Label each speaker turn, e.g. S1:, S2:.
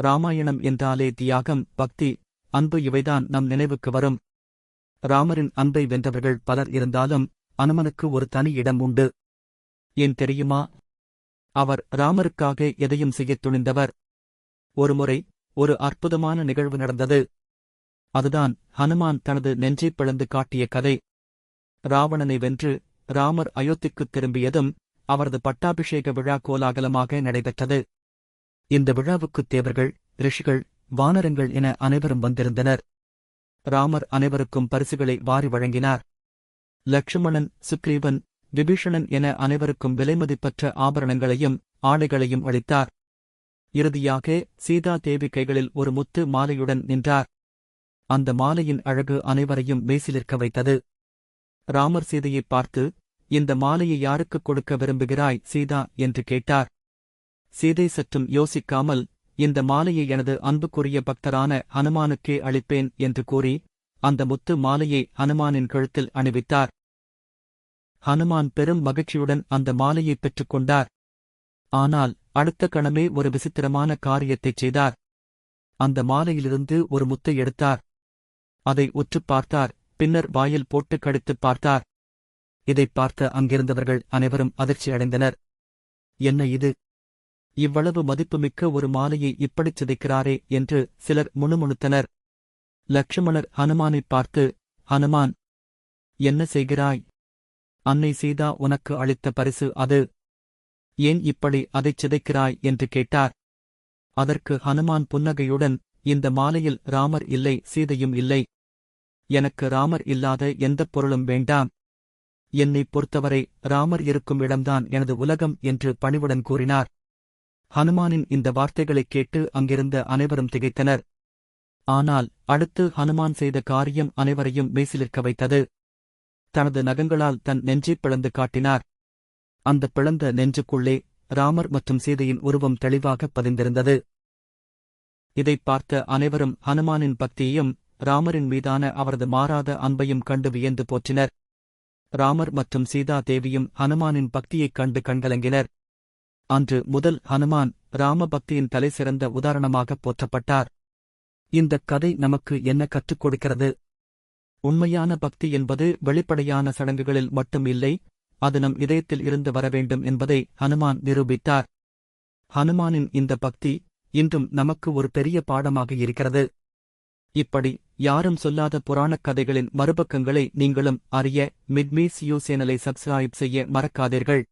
S1: ராமாயணம் என்றாலே தியாகம் பக்தி அன்பு இவைதான் நம் நினைவுக்கு வரும். ராமரின் அன்பை வென்றவர்கள் பலர் இருந்தாலும் அனுமனுக்கு ஒரு தனி இடம் உண்டு. ஏன் தெரியுமா? அவர் ராமருக்காக எதையும் செய்யத் துணிந்தவர். ஒருமுறை ஒரு அற்புதமான நிகழ்வு நடந்தது. அதுதான் ஹனுமான் தனது நெஞ்சைப் பிளந்து காட்டிய கதை. ராவணனை வென்று ராமர் அயோத்திக்குத் திரும்பியதும் அவரது பட்டாபிஷேக விழா கோலாகலமாக நடைபெற்றது. இந்த விழாவுக்குத் தேவர்கள் ரிஷிகள் வானரங்கள் என அனைவரும் வந்திருந்தனர். ராமர் அனைவருக்கும் பரிசுகளை வாரி வழங்கினார். லக்ஷ்மணன் சுக்ரீவன் விபீஷணன் என அனைவருக்கும் விலைமதிப்பற்ற ஆபரணங்களையும் ஆடைகளையும் அளித்தார். இறுதியாக சீதா தேவி கைகளில் ஒரு முத்து மாலையுடன் நின்றார். அந்த மாலையின் அழகு அனைவரையும் மேசிலிருக்க வைத்தது. ராமர் சீதையைப் பார்த்து இந்த மாலையை யாருக்குக் கொடுக்க விரும்புகிறாய் சீதா? என்று கேட்டார். சீதை சற்றும் யோசிக்காமல் இந்த மாலையை எனது அன்புக்குரிய பக்தரான ஹனுமானுக்கே அளிப்பேன் என்று கூறி அந்த முத்து மாலையை ஹனுமானின் கழுத்தில் அணிவித்தார். ஹனுமான் பெரும் மகிழ்ச்சியுடன் அந்த மாலையைப் பெற்றுக் கொண்டார். ஆனால் அடுத்த கணமே ஒரு விசித்திரமான காரியத்தைச் செய்தார். அந்த மாலையிலிருந்து ஒரு முத்தை எடுத்தார். அதை உற்றுப் பார்த்தார் பின்னர் வாயில் போட்டு கடித்துப் பார்த்தார். இதைப் பார்த்த அங்கிருந்தவர்கள் அனைவரும் அதிர்ச்சி அடைந்தனர் என்ன இது? இவ்வளவு மதிப்புமிக்க ஒரு மாலையை இப்படிச் சிதைக்கிறாரே என்று சிலர் முணுமுணுத்தனர். லக்ஷ்மணர் ஹனுமானைப் பார்த்து ஹனுமான் என்ன செய்கிறாய்? அன்னை சீதா உனக்கு அளித்த பரிசு அது. ஏன் இப்படி அதைச் சிதைக்கிறாய்? என்று கேட்டார். அதற்கு ஹனுமான் புன்னகையுடன் இந்த மாலையில் ராமர் இல்லை சீதையும் இல்லை. எனக்கு ராமர் இல்லாத எந்தப் பொருளும் வேண்டாம். என்னைப் பொறுத்தவரை ராமர் இருக்கும் இடம்தான் எனது உலகம் என்று பணிவுடன் கூறினார். ஹனுமானின் இந்த வார்த்தைகளைக் கேட்டு அங்கிருந்த அனைவரும் திகைத்தனர். ஆனால் அடுத்து ஹனுமான் செய்த காரியம் அனைவரையும் மேசிலிருக்க வைத்தது. தனது நகங்களால் தன் நெஞ்சை பிளந்து காட்டினார். அந்த பிளந்த நெஞ்சுக்குள்ளே ராமர் மற்றும் சீதையின் உருவம் தெளிவாக பதிந்திருந்தது. இதைப் பார்த்த அனைவரும் ஹனுமானின் பக்தியையும் ராமரின் மீதான அவரது மாறாத அன்பையும் கண்டு வியந்து போற்றினர். ராமர் மற்றும் சீதா தேவியும் ஹனுமானின் பக்தியைக் கண்டு கண்கலங்கினர். அன்று முதல் ஹனுமான் ராம பக்தியின் தலைசிறந்த உதாரணமாக போற்றப்பட்டார். இந்தக் கதை நமக்கு என்ன கற்றுக் கொடுக்கிறது? உண்மையான பக்தி என்பது வெளிப்படையான சடங்குகளில் மட்டும் இல்லை அது நம் இதயத்தில் இருந்து வர வேண்டும் என்பதை ஹனுமான் நிரூபித்தார். ஹனுமானின் இந்த பக்தி இன்றும் நமக்கு ஒரு பெரிய பாடமாக இருக்கிறது. இப்படி யாரும் சொல்லாத புராணக் கதைகளின் மறுபக்கங்களை நீங்களும் அறிய மிட்மீஸ் யூ சேனலை சப்ஸ்கிரைப் செய்ய மறக்காதீர்கள்.